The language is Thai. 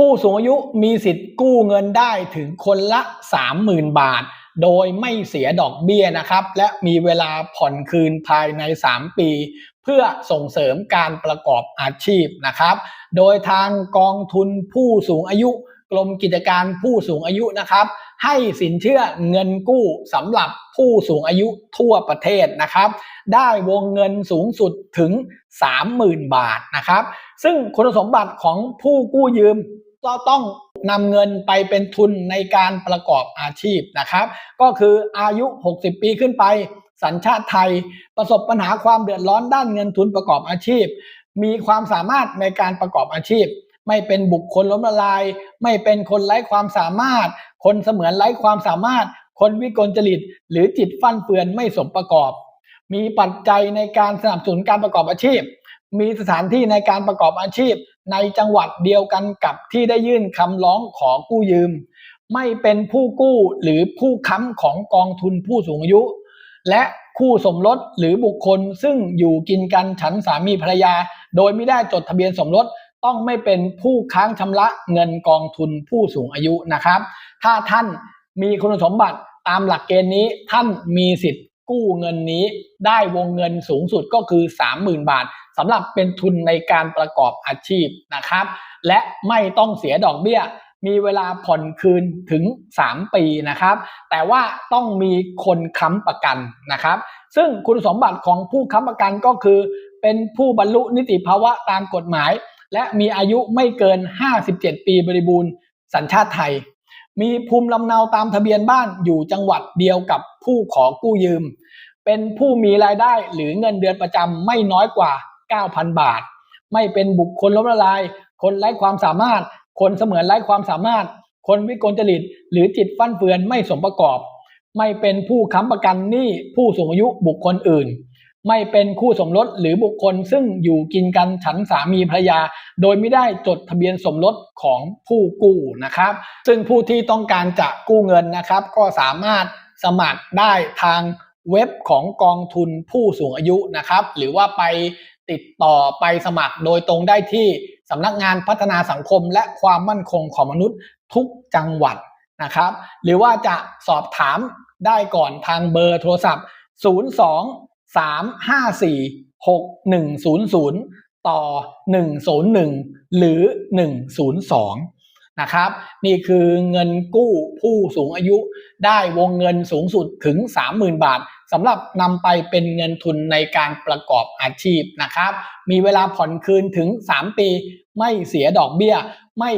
ผู้สูงอายุมีสิทธิ์กู้เงินได้ถึงคนละ 30,000 บาท โดยไม่เสียดอกเบี้ยนะครับ และมีเวลาผ่อนคืนภายใน 3 ปี เพื่อส่งเสริมการประกอบอาชีพนะครับ โดยทางกองทุนผู้สูงอายุกรมกิจการผู้สูงอายุนะครับ ให้สินเชื่อเงินกู้สำหรับผู้สูงอายุทั่วประเทศนะครับ ได้วงเงินสูงสุดถึง 30,000 บาทนะครับ ซึ่งคุณสมบัติของผู้กู้ยืม ก็ต้องนำเงินไปเป็นทุนในการประกอบอาชีพนะครับ ก็คืออายุ 60 ปีขึ้นไป สัญชาติไทย ประสบปัญหาความเดือดร้อนด้านเงินทุนประกอบอาชีพ มีความสามารถในการประกอบอาชีพ ไม่เป็นบุคคลล้มละลาย ไม่เป็นคนไร้ความสามารถ คนเสมือนไร้ความสามารถ คนวิกลจริต หรือจิตฟั่นเฟือนไม่สมประกอบ มีปัจจัยในการสนับสนุนการประกอบอาชีพมีสถานที่ในการประกอบอาชีพ ในจังหวัดเดียวกันกับที่ได้ยื่นคำร้องขอกู้ยืม ไม่เป็นผู้กู้หรือผู้ค้ำของกองทุนผู้สูงอายุ และคู่สมรสหรือบุคคลซึ่งอยู่กินกันฉันสามีภรรยา โดยไม่ได้จดทะเบียนสมรสต้องไม่เป็นผู้ค้างชำระเงินกองทุนผู้สูงอายุนะครับ ถ้าท่านมีคุณสมบัติตามหลักเกณฑ์นี้ท่านมีสิทธิ์ กู้เงินนี้ได้วงเงินสูงสุดก็คือ 30,000 บาทสำหรับเป็นทุนในการประกอบอาชีพนะครับ และไม่ต้องเสียดอกเบี้ย มีเวลาผ่อนคืนถึง 3 ปีนะครับ แต่ว่าต้องมีคนค้ำประกันนะครับ ซึ่งคุณสมบัติของผู้ค้ำประกันก็คือ เป็นผู้บรรลุนิติภาวะตามกฎหมาย และมีอายุไม่เกิน 57 ปีบริบูรณ์สัญชาติไทย มีภูมิลำเนาตามทะเบียนบ้านอยู่จังหวัดเดียวกับผู้ขอกู้ยืม เป็นผู้มีรายได้หรือเงินเดือนประจำไม่น้อยกว่า 9,000 บาท ไม่เป็นบุคคลล้มละลาย คนไร้ความสามารถ คนเสมือนไร้ความสามารถ คนวิกลจริต หรือจิตฟั่นเฟือนไม่สมประกอบ ไม่เป็นผู้ค้ำประกันหนี้ผู้สูงอายุบุคคลอื่น ไม่เป็นคู่สมรสหรือบุคคลซึ่งอยู่กินกันฉันสามีภรรยา โดยไม่ได้จดทะเบียนสมรสของผู้กู้นะครับ ซึ่งผู้ที่ต้องการจะกู้เงินนะครับ ก็สามารถสมัครได้ทางเว็บของกองทุนผู้สูงอายุนะครับ หรือว่าไปติดต่อไปสมัครโดยตรงได้ที่สำนักงานพัฒนาสังคมและความมั่นคงของมนุษย์ทุกจังหวัดนะครับ หรือว่าจะสอบถามได้ก่อนทางเบอร์โทรศัพท์ 02 354 6100 ต่อ 101 หรือ 102 นะครับ นี่คือเงินกู้ผู้สูงอายุได้วงเงินสูงสุดถึง 30,000 บาทสำหรับนำไปเป็นเงินทุนในการประกอบอาชีพนะครับ มีเวลาผ่อนคืนถึง 3 ปี ไม่เสียดอกเบี้ย ไม่